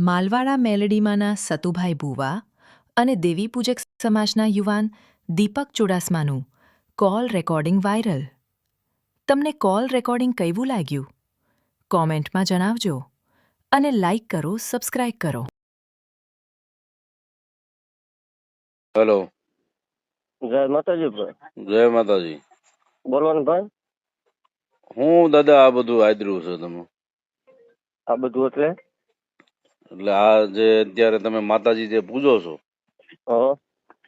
માલવાડા મેલડીમાંના સતુભાઈ ભુવા અને દેવી પૂજક સમાજના યુવાન દીપક ચુડાસમાનું કોલ રેકોર્ડિંગ વાયરલ. તમને કોલ રેકોર્ડિંગ કેવું લાગ્યું? કોમેન્ટમાં જણાવજો અને લાઇક કરો સબસ્ક્રાઇબ કરો. હેલો. જય માતાજી ભાઈ. જય માતાજી. બોલો ભાઈ? હું દાદા આ બધું આદર્યું છે તમે. આ બધું એટલે? એટલે આ જે અત્યારે તમે માતાજી જે પૂજો છો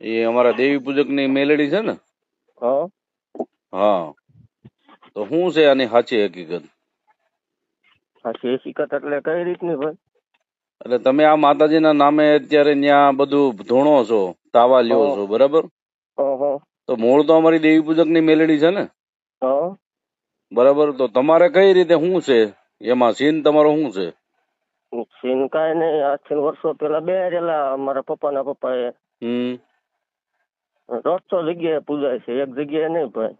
એ અમારા દેવી પૂજકની મેલેડી છે ને? હા. તો શું છે આની સાચી હકીકત? સાચી હકીકત એટલે કઈ રીતની ભાઈ? એટલે તમે આ માતાજીના નામે અત્યારે ત્યાં બધું ધોણો છો તાવા લ્યો છો બરાબર? તો મૂળ તો અમારી દેવી પૂજકની મેલેડી છે ને? બરાબર? તો તમારે કઈ રીતે શું છે? એમાં સીન તમારો શું છે? સીન કાંઈ નહીં આજથી વર્ષો પેલા બે અમારા મારા પપ્પાના પપ્પાએ. હમ. દોઢસો જગ્યાએ પૂજાય છે. એક જગ્યાએ નહીં ભાઈ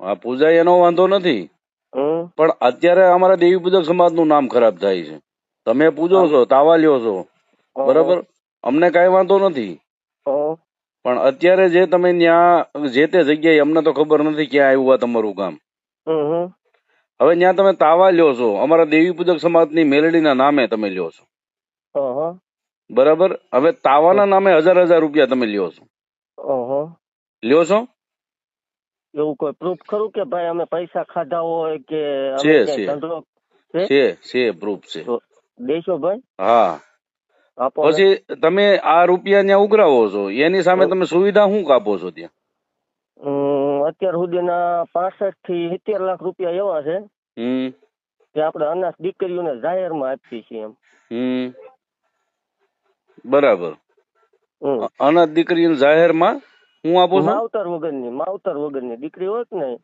આ પૂજા એનો વાંધો નથી. પણ અત્યારે અમારા દેવી પૂજક સમાજનું નામ ખરાબ થાય છે. તમે પૂજો છો તાવા લ્યો છો બરાબર? અમને કઈ વાંધો નથી. પણ અત્યારે જે તમે ત્યાં જે તે જગ્યાએ અમને તો ખબર નથી ક્યાં આવ્યું આ તમારું કામ હવે ત્યાં તમે તાવા લ્યો છો. અમારા દેવી પૂજક સમાજની મેલડીના નામે તમે લ્યો છો. બરાબર? હવે તાવાના નામે હજાર હજાર રૂપિયા તમે લ્યો છો. લ્યો છો? એવું કોઈ પ્રૂફ ખરું કે ભાઈ અમે પૈસા ખાધા હોય કે છે, છે. છે? છે પ્રૂફ છે. દેશો ભાઈ. હા. પછી તમે આ રૂપિયા ત્યાં ઉઘરાવો છો. એની સામે તમે સુવિધા શું કાપો છો ત્યાં? અત્યાર સુધીના પાસઠથી સિત્તેર લાખ રૂપિયા એવા છે કે આપણે અનાથ દીકરીઓને જાહેરમાં આપીએ છીએ એમ. બરાબર. હમ. દીકરીઓને જાહેરમાં હું આપું છું? માવતર વગરની માવતર વગરની દીકરી હોય ને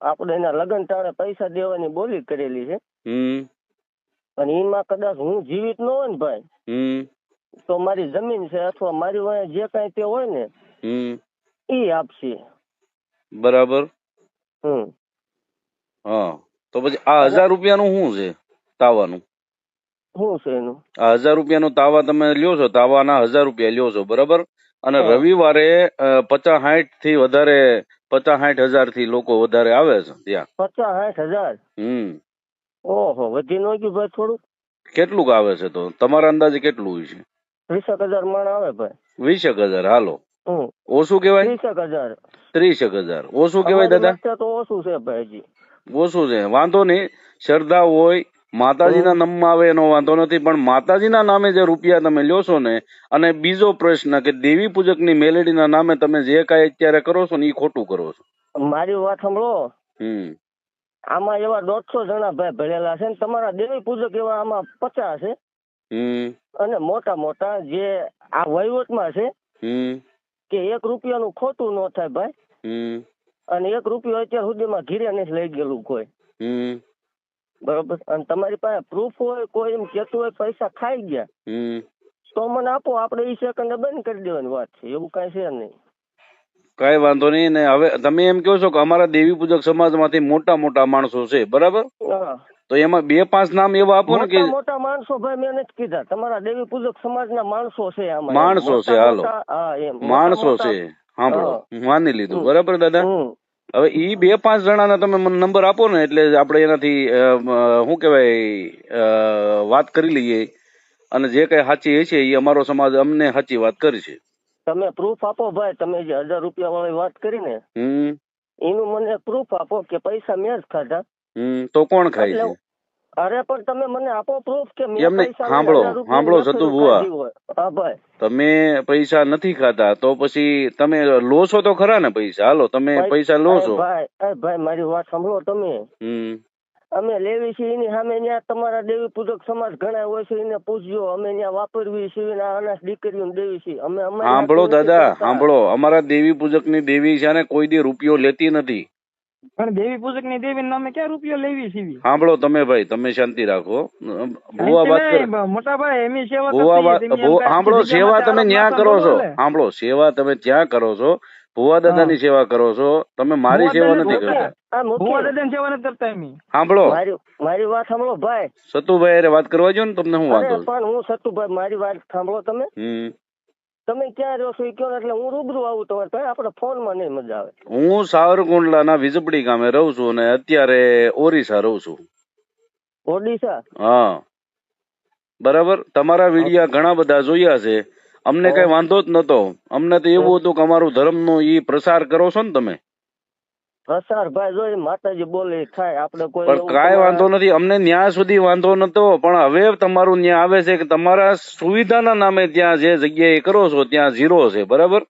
આપણે એના લગ્ન ટાણે પૈસા દેવાની બોલી કરેલી છે. અને એમાં કદાચ હું જીવિત ન હોય ને ભાઈ તો મારી જમીન છે અથવા મારી વાંહે જે કાંઈ તે હોય ને એ આપશે. બરાબર? હમ. હા. તો પછી આ હજાર રૂપિયાનું શું છે તાવાનું? શું છે એનું? આ હજાર રૂપિયાનું તાવા તમે લ્યો છો તાવાના હજાર રૂપિયા લ્યો છો બરાબર? અને રવિવારે પચાસ સાઠથી વધારે પચાસ સાઠ હજારથી લોકો વધારે આવે છે ત્યાં. પચાસ સાઠ હજાર હમ. ઓહો વધી ન ગયું ભાઈ થોડું કેટલુંક આવે છે તો? તમારા અંદાજે કેટલું હોય છે? વીસેક હજાર માણ આવે ભાઈ. વીસેક હજાર હાલો. ઓછું કહેવાય? ત્રીસેક હજાર. ત્રીસેક હજાર. ઓછું કહેવાય દાદા? તો ઓછું છે ભાઈ ઓછું છે. વાંધો નહીં. શ્રદ્ધા હોય માતાજીના નામમાં આવે એનો વાંધો નથી પણ માતાજીના નામે જે રૂપિયા તમે લ્યો છો ને અને બીજો પ્રશ્ન કે દેવી પૂજકની મેલેડીના નામે તમે જે કાંઈ અત્યારે કરો છો ને એ ખોટું કરો છો. મારી વાત સાંભળો. હમ. આમાં એવા દોઢસો જણા ભાઈ ભરેલા છે ને તમારા દેવી પૂજક એવા આમાં પચાસ છે. હમ. અને મોટા મોટા જે આ વહીવટમાં છે હમ. કે એક રૂપિયાનું ખોટું ન થાય ભાઈ. અને એક રૂપિયો અત્યાર સુધીમાં ઘીરે નથી લઈ ગયેલું કોઈ. બરોબર? અને તમારી પાસે પ્રૂફ હોય કોઈ એમ કેતું હોય પૈસા ખાઈ ગયા. હમ. તો મને આપો આપણે એ સેકન્ડ બંધ કરી દેવાની વાત છે. એવું કઈ છે નહીં. કઈ વાંધો નહીં ને હવે તમે એમ કહો છો કે અમારા દેવી પૂજક સમાજમાંથી મોટા મોટા માણસો છે બરાબર? તો એમાં બે પાંચ નામ એવા આપો ને કે મોટા માણસો ભાઈ મેં નથી કીધા. તમારા દેવી પૂજક સમાજના માણસો છે આમાં. માણસો છે, હાલો. માણસો છે. સાંભળો હું. માની લીધું. બરાબર દાદા? હવે ઈ બે પાંચ જણાના તમે મને નંબર આપો ને એટલે આપણે એનાથી શું કહેવાય વાત કરી લઈએ. અને જે કઈ સાચી હશે એ અમારો સમાજ અમને સાચી વાત કરશે. તમે પ્રૂફ આપો ભાઈ તમે જે હજાર રૂપિયા વાળી વાત કરી ને એનું મને પ્રૂફ આપો કે પૈસા મેં જ ખાધા. હમ તો કોણ ખાય છે? અરે પણ તમે મને આપો પ્રૂફ કે મેં પૈસા સાંભળો, સાંભળો, સતુ. હા ભાઈ. તમે પૈસા નથી ખાતા તો પછી તમે લો છો તો ખરા ને પૈસા? હાલો તમે પૈસા લો છો ભાઈ અરે ભાઈ મારી વાત સાંભળો તમે. હમ. અમે લેવી છીએ એની સામે ત્યાં તમારા દેવી પૂજક સમાજ ઘણા હોય છે એને પૂછજો. અમે ત્યાં વાપરવી છીએ આ અનાથ દીકરીઓને દેવી છીએ. અમે સાંભળો દાદા સાંભળો અમારા દેવી પૂજકની દેવી છે ને કોઈ દી રૂપિયો લેતી નથી. પણ દેવી પૂજકની દેવી નામે ક્યાં રૂપિયો લેવી સીવી? સાંભળો તમે ભાઈ તમે શાંતિ રાખો. ભુવા વાત કરો. મોટા ભાઈ એમની સેવા ભુવા વાત સાંભળો સેવા તમે ન્યા કરો છો. સાંભળો સેવા તમે ત્યાં કરો છો. ભુવા દાદાની સેવા કરો છો. તમે મારી સેવા નથી કરતા આ ભુવા દાદા ની સેવા નથી કરતા એમ સાંભળો. મારી મારી વાત સાંભળો ભાઈ. સતુભાઈ અરે વાત કરવા જો ને તમને હું વાંધો પણ હું સતુભાઈ મારી વાત સાંભળો તમે. તમે ક્યાં રહો છો એ કહો એટલે હું રૂબરૂ આવું તમારે. પાસે આપણે ફોનમાં નહીં મજા આવે. હું સાવરકુંડલાના વીજપડી ગામે રહું છું અને અત્યારે ઓરિસ્સા રહું છું. ઓડિશા? હા. બરાબર? તમારા વિડિયા ઘણા બધા જોયા છે. અમને કઈ વાંધો જ નતો અમને તો એવું હતું કે અમારું ધર્મનો ઈ પ્રસાર કરો છો ને તમે. પ્રસાર ભાઈ માતાજી બોલે થાય આપણે કોઈ કાંઈ વાંધો નથી અમને ન્યા સુધી વાંધો નતો પણ હવે તમારું ન્યા આવે છે કે તમારા સુવિધાના નામે ત્યાં જે જગ્યાએ કરો છો ત્યાં ઝીરો છે બરાબર?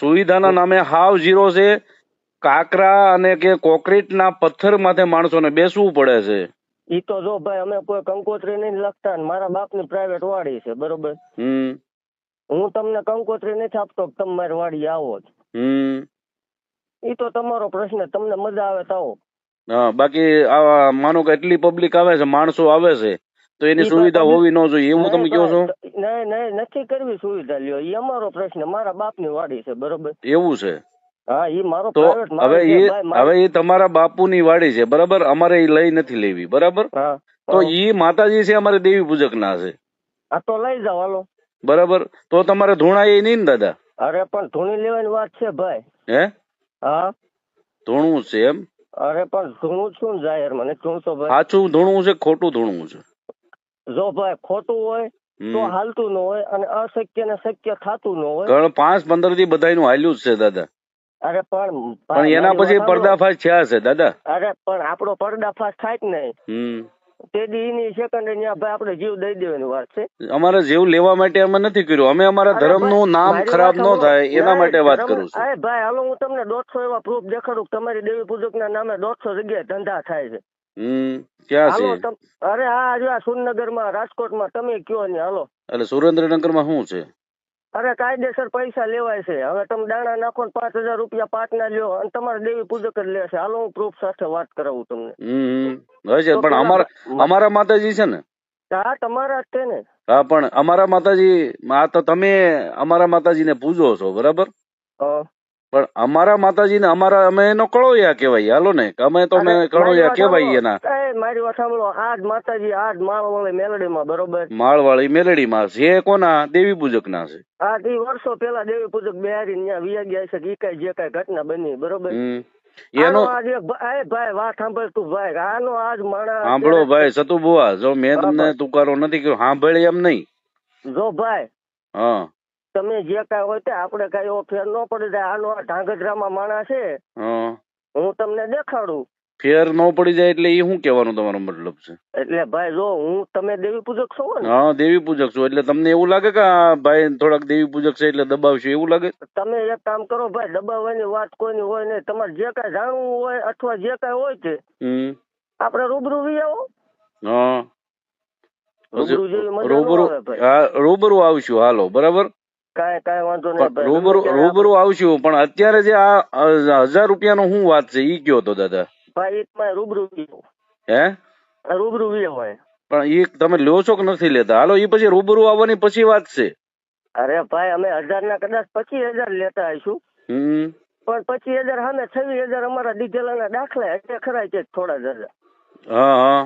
સુવિધાના નામે હાવ ઝીરો છે. કાકરા અને કે કોન્ક્રીટના પથ્થર માથે માણસોને બેસવું પડે છે. ઈ તો જો ભાઈ અમે કોઈ કંકોત્રી નહીં લખતા ને મારા બાપની પ્રાઇવેટ વાડી છે બરોબર? હમ. હું તમને કંકોત્રી નથી આપતો તમે મારી વાડી આવો જ હમ. ઈ તો તમારો પ્રશ્ન તમને મજા આવે તો હા બાકી આ માનો કે એટલી પબ્લિક આવે છે માણસો આવે છે તો એની સુવિધા હોવી ન જોઈએ એવું તમે કહો છો? નહીં નહીં નથી કરવી સુવિધા લ્યો એ અમારો પ્રશ્ન મારા બાપની વાડી છે બરોબર? એવું છે? હા એ મારો તો હવે એ હવે એ તમારા બાપુની વાડી છે બરાબર? અમારે એ લઈ નથી લેવી બરાબર? હા તો એ ઈ માતાજી છે અમારે દેવી પૂજક ના છે. આ તો લઈ જાવ હાલો. બરાબર? તો તમારે ધૂણા એ નહીં ને દાદા? અરે પણ ધૂણી લેવાની વાત છે ભાઈ. હે? હા? ધૂણું છે એમ? અરે પણ ધૂણું જ જાહેર? મને શું તો ભાઈ સાચું ધૂણું છે ખોટું ધૂણું છે. જો ભાઈ ખોટું હોય તો હાલતું ન હોય અને અશક્ય ને શક્ય થતું ન હોય. ઘણ પાંચ પંદરથી બધાયનું હાલ્યું જ છે દાદા. અરે પણ પણ એના પછી પડદાફાશ પર્દાફાશ થયા છે દાદા. અરે પણ આપણો પર્દાફાશ થાય જ નહીં. તે દીની સેકન્ડ ત્યાં ભાઈ આપણે જીવ દઈ દેવાની વાત છે. અમારે જીવ લેવા માટે અમે નથી કર્યું. અમે અમારા ધર્મનું નામ ખરાબ ન થાય એના માટે વાત કરું છું. અરે ભાઈ હાલો હું તમને દોઢસો એવા પ્રૂફ દેખાડું તમારી દેવી પૂજક ના નામે દોઢસો જગ્યાએ ધંધા થાય છે. હમ ક્યાં છે? અરે આ જો આ રાજકોટમાં તમે કયો ને હાલો. એટલે સુરેન્દ્રનગરમાં શું છે? અરે કાયદેસર પૈસા લેવાય છે. હવે તમે દાણા નાખો ને પાંચ હજાર રૂપિયા પાંચ ના લ્યો અને તમારે દેવી પૂજક જ લેશે. હાલો હું પ્રૂફ સાથે વાત કરાવું તમને. હશે પણ અમારા અમારા માતાજી છે ને. હા તમારા છે ને. હા પણ અમારા માતાજી આ તો તમે અમારા માતાજીને પૂજો છો બરાબર. પણ અમારા માતાજીને અમારા અમે એનો કળોયા કહેવાય. હાલો ને અમે તો અમે કળોયા કેવાય કહેવાય એના. મારી વાત સાંભળો. આજ માતાજી આજ માળવાળી મેલડીમાં બરોબર? માળવાળી મેલડીમાં છે. કોના? દેવી પૂજક ના છે. આ ઈ વર્ષો પેલા દેવી પૂજક બિહારી ત્યાં વિયા ગયા છે કે કઈ જે કઈ ઘટના બની બરોબર? એનો આજ એ ભાઈ વાત સાંભળ તું ભાઈ. આનો આજ માણસ સાંભળો ભાઈ સતુ બુવા જો મેં તમને. તુકારો નથી કર્યો સાંભળે એમ નહીં. જો ભાઈ હા. તમે જે કઈ હોય તે આપણે કઈ એવો ફેર ન પડે આનો આ ઢાંગધ્રામાં માણસ છે. હું તમને દેખાડું. ફેર ન પડી જાય એટલે એ શું કહેવાનો તમારો મતલબ છે? એટલે ભાઈ જો હું તમે દેવી પૂજક છો ને. હા દેવી પૂજક છું. એટલે તમને એવું લાગે કે આ ભાઈ થોડાક દેવી પૂજક છે એટલે દબાવશું એવું લાગે? તમે એક કામ કરો ભાઈ દબાવવાની વાત કોઈની હોય નહીં. તમારે જે કઈ જાણવું હોય અથવા જે કઈ હોય છે આપણે રૂબરૂ વી આવો. હા. રૂબરૂ હા રૂબરૂ આવશું હાલો બરાબર? કાંઈ કાંઈ વાંધો નહીં રૂબરૂ રૂબરૂ આવશું પણ અત્યારે જે આ હજાર રૂપિયાનો શું વાત છે ઈ કયો તો દાદા? ભાઈ એક રૂબરૂ હે? રૂબરૂ વી આવો પણ ઈ તમે લ્યો છો કે નથી લેતા? હાલો ઈ પછી રૂબરૂ આવવાની પછી વાત છે. અરે ભાઈ અમે હજાર ના કદાચ પચીસ હજાર લેતા આવીશું. પણ પચીસ હજાર સામે છવ્વીસ હજાર અમારા દીધેલાના દાખલા એટલે ખરા છે થોડા જ હજાર હા હા.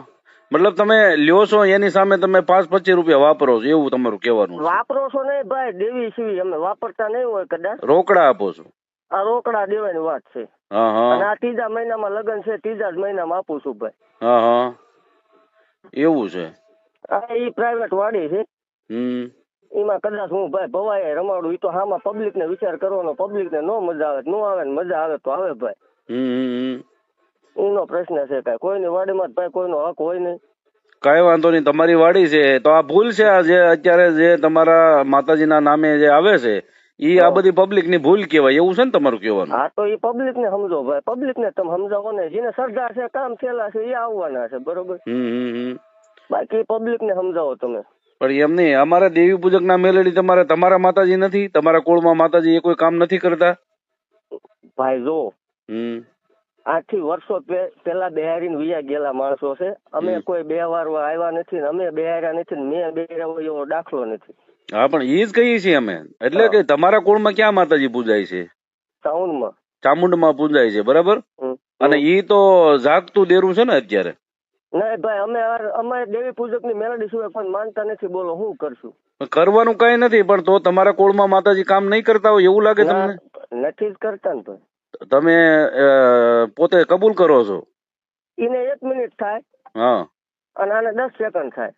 મતલબ તમે લ્યો છો એની સામે તમે પાંચ પચીસ રૂપિયા વાપરો છો એવું તમારું કહેવાનું વાપરો છો નહીં ભાઈ દેવી સીવી અમે વાપરતા નહીં હોય કદાચ. રોકડા આપો છો. આ રોકડા દેવાની વાત છે. અને હા. આ ત્રીજા મહિનામાં લગ્ન છે ત્રીજા જ મહિનામાં આપું છું ભાઈ. એવું છે? આ ઈ પ્રાઇવેટ વાડી છે. એમાં કદાચ હું ભાઈ ભવાય રમાડું ઈ તો હામાં પબ્લિક ને વિચાર કરવાનો પબ્લિક ને નો મજા આવે નો આવે ને મજા આવે તો આવે ભાઈ. એનો પ્રશ્ન છે કઈ. કોઈની વાડીમાં ભાઈ કોઈનો હક હોય નહીં. કઈ વાંધો નહીં તમારી વાડી છે. તો આ ભૂલ છે આ જે અત્યારે જે તમારા માતાજીના નામે જે આવે છે ઈ આ બધી પબ્લિકની ભૂલ કહેવાય એવું છે ને તમારું કહેવાનું? હા તો એ પબ્લિક ને સમજો ભાઈ. પબ્લિક ને તમે સમજાવો ને જેને સરદાર છે કામ થયેલા છે એ આવવાના છે બરોબર? બાકી પબ્લિક ને સમજાવો તમે. પણ એમ નહીં અમારા દેવી પૂજક ના મેલેડી તમારે તમારા માતાજી નથી? તમારા કુળમાં માતાજી એ કોઈ કામ નથી કરતા? ભાઈ જો. આઠથી વર્ષો પેલા બિહારી વિયા ગયેલા માણસો છે. અમે કોઈ બે વાર આવ્યા નથી ને અમે બિહાર્યા નથી ને મેં બેહાર્યા હોય એવો દાખલો નથી. હા પણ એ જ કહીએ છીએ અમે. એટલે કે તમારા કુળમાં ક્યાં માતાજી પૂજાય છે? ચામુંડમાં. ચામુંડમાં પૂજાય છે બરાબર? અને ઈ તો જાગતું દેરું છે ને અત્યારે? નહીં ભાઈ અમે અમારે દેવી પૂજકની મેલડી સિવાય પણ માનતા નથી. બોલો શું કરશું? કરવાનું કઈ નથી પણ તો તમારા કોળમાં માતાજી કામ નહીં કરતા હોય એવું લાગે તમને? નથી જ કરતા ને ભાઈ. તમે પોતે કબૂલ કરો છો? એને એક મિનિટ થાય હા. અને આને દસ સેકન્ડ થાય.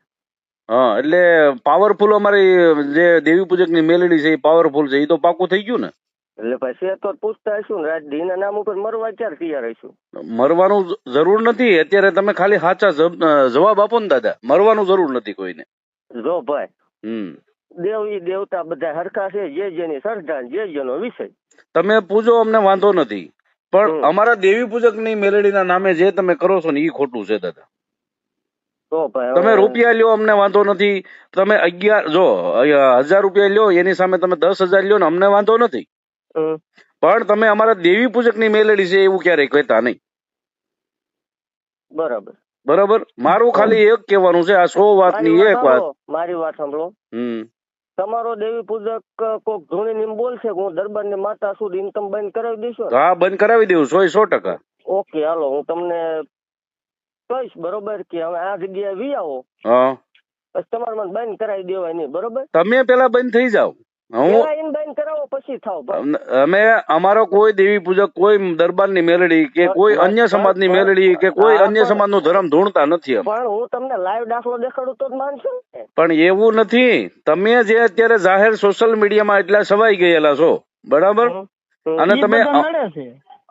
હા એટલે પાવરફુલ અમારી જે દેવી પૂજકની મેલેડી છે એ પાવરફુલ છે. એ તો પાકું થઈ ગયું ને? એટલે પછી તો પૂછતા હશું ને નામ ઉપર મરવા ક્યારે તૈયાર હશું મરવાનું જરૂર નથી. અત્યારે તમે ખાલી સાચા જવાબ આપો ને દાદા. મરવાનું જરૂર નથી કોઈને. જો ભાઈ હમ. દેવી દેવતા બધા હરખા છે જે જેની શ્રદ્ધા જે જેનો વિષય. તમે પૂજો અમને વાંધો નથી. પણ અમારા દેવી પૂજકની મેલેડીના નામે જે તમે કરો છો ને એ ખોટું છે દાદા. તમે રૂપિયા લ્યો અમને વાંધો નથી. તમે અગિયાર જો હજાર રૂપિયા લ્યો એની સામે તમે દસ હજાર લ્યો ને અમને વાંધો નથી. પણ તમે અમારા દેવી પૂજકની મેલેડી છે એવું ક્યારેય કહેતા નહીં. બરાબર. બરાબર? મારું ખાલી એક કહેવાનું છે આ સો વાતની ની એક વાત. વાત મારી વાત સાંભળો. હમ. તમારો દેવી પૂજક કોક ધૂણી ને બોલ કે હું દરબારની માતા સુધી ઇન્કમ બંધ કરાવી દઈશું? હા બંધ કરાવી દેવું સો સો ટકા. ઓકે હાલો હું તમને કહીશ બરોબર કે હવે આ જગ્યાએ વી આવો. પછી તમારે મને બંધ કરાવી દેવાય નહીં બરોબર? તમે પેલા બંધ થઈ જાઓ. હું બંધ કરાવો પછી થાવ અમે અમારો કોઈ દેવી પૂજક કોઈ દરબારની મેલડી કે કોઈ અન્ય સમાજની મેલડી કે કોઈ અન્ય સમાજનું ધર્મ ધૂણતા નથી પણ હું તમને લાઈવ દાખલો દેખાડું તો જ માનશો પણ એવું નથી. તમે જે અત્યારે જાહેર સોશિયલ મીડિયામાં એટલા સવાઈ ગયેલા છો બરાબર. અને તમે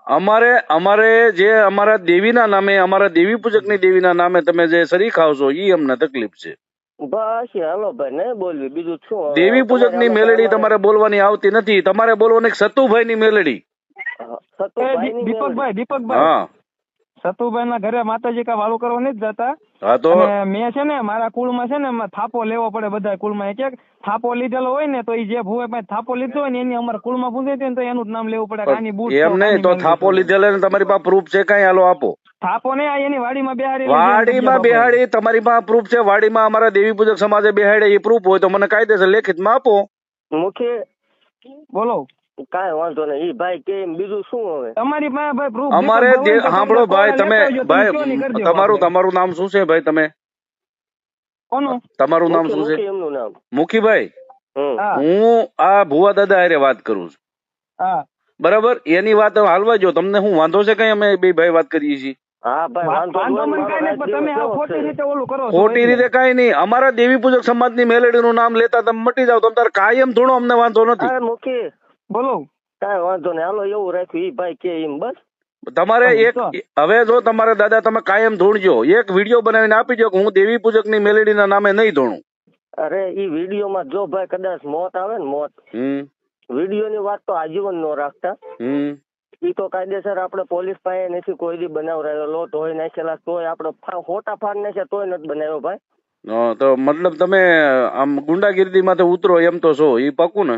અમારે અમારે જે અમારા દેવીના નામે અમારા દેવી પૂજકની દેવીના નામે તમે જે સરી ખાવ છો એ અમને તકલીફ છે. બસ હાલો ભાઈ ને બોલવી બીજું શું? દેવી પૂજકની મેલડી તમારે બોલવાની આવતી નથી. તમારે બોલવાની સતુભાઈની મેલડી. હા, એ સતુભાઈની દીપકભાઈ દીપકભાઈ. હા. સતુભાઈ ના ઘરે માતાજી કા વાળું કરવા નથી જતા. હા તો? મેં છે ને મારા કુળમાં છે ને થાપો લેવો પડે બધા કુળમાં. એક એક થાપો લીધેલો હોય ને તો એ જે ભૂવે પાસે થાપો લીધો હોય ને એની અમારા કુળમાં પૂછે ને તો એનું જ નામ લેવું પડે. કાની બૂટ એમ નહીં તો થાપો લીધેલો ને તમારી પાસે પ્રૂફ છે કઈ? હાલો આપો. થાપો ને એની વાડીમાં બેહાડી વાડીમાં બેહાડી તમારી પાસે પ્રૂફ છે વાડીમાં અમારા દેવી પૂજક સમાજે બેહાડે એ પ્રૂફ હોય તો મને કાયદેસર લેખિતમાં આપો. મુખ્ય બોલો. કાંઈ વાંધો નહીં. ઈ ભાઈ કે બીજું શું હવે? તમારી પાસે ભાઈ પ્રૂફ અમારે તો સાંભળો ભાઈ તમે ભાઈ તમારું તમારું નામ શું છે ભાઈ તમે? કોનું? તમારું નામ શું છે? એમનું નામ. મુખીભાઈ? હું. આ ભુવા દાદા હારે વાત કરું છું. હા. બરાબર? એની વાત હાલવા જો તમને હું વાંધો છે કઈ? અમે બે ભાઈ વાત કરીએ છીએ. ખોટી રીતે ઓલું કરો છો. ખોટી એટલે. રીતે કઈ નઈ અમારા દેવી પૂજક મેલેડી નું નામ લેતા તમે મટી જાવ તમે તાર કાયમ થોડો અમને વાંધો નથી. બોલો. કાંઈ વાંધો નહીં. હાલો એવું રાખ્યું. ઈ ભાઈ કે એમ બસ. તમારે એક હવે જો તમારે દાદા તમે કાયમ ધૂણજો. એક વીડિયો બનાવીને આપી દો કે હું દેવી મેલિ ના નામે નહીં ધૂણું. અરે ઈ વિડીયોમાં જો ભાઈ કદાચ મોત આવે ને મોત. વીડિયો ની વાત તો આજીવન નો રાખતા. હમ. ઈ તો કાયદેસર આપણે પોલીસ પાસે નથી કોઈ દી બનાવરાયેલો તોય નાખેલા તોય આપણે ખોટા ફોટા ફાડ નાખ્યા તોય નથી બનાવ્યો ભાઈ. હા, તો મતલબ તમે આમ ગુંડાગીર્દી માંથી ઉતરો એમ તો છો. એ પાકું ને?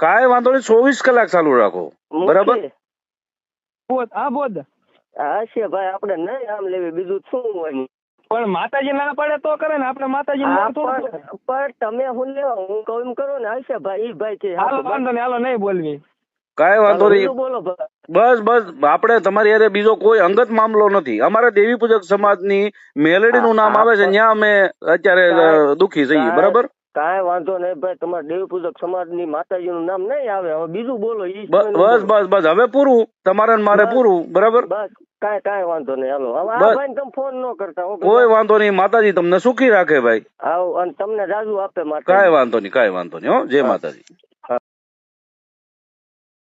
કાંઈ વાંધો નહીં ચોવીસ કલાક ચાલુ રાખો. બરાબર? બોધ હા બોધ હા છે ભાઈ આપણે નહીં આમ લેવી બીજું શું હોય? પણ માતાજી ના પડે તો કરે ને આપણે માતાજી પણ તમે હું લેવા હું કહું એમ કરો ને હશે ભાઈ ઈ ભાઈ કે હાલો વાંધો નહીં હાલો નહીં બોલવી. કાંઈ વાંધો નહીં. બોલો બસ બસ આપણે તમારી હારે બીજો કોઈ અંગત મામલો નથી. અમારે દેવી પૂજક સમાજની મેલેડીનું નામ આવે છે ત્યાં અમે અત્યારે દુખી જઈએ બરાબર? કાંઈ વાંધો નહીં ભાઈ તમારા દેવ પૂજક સમાજની માતાજી નું નામ નહીં આવે. હવે બીજું બોલો ઈ બસ બસ બસ હવે પૂરું. તમારે મારે પૂરું. બરાબર? બસ. કાંઈ કાંઈ વાંધો નહીં. હાલો. હવે આ બસ. તમે ફોન ન કરતા કોઈ વાંધો નહીં. માતાજી તમને સુખી રાખે ભાઈ. આવ અને તમને રાજુ આપે માટે કાંઈ વાંધો નહીં કાંઈ વાંધો નહીં હો. જય માતાજી.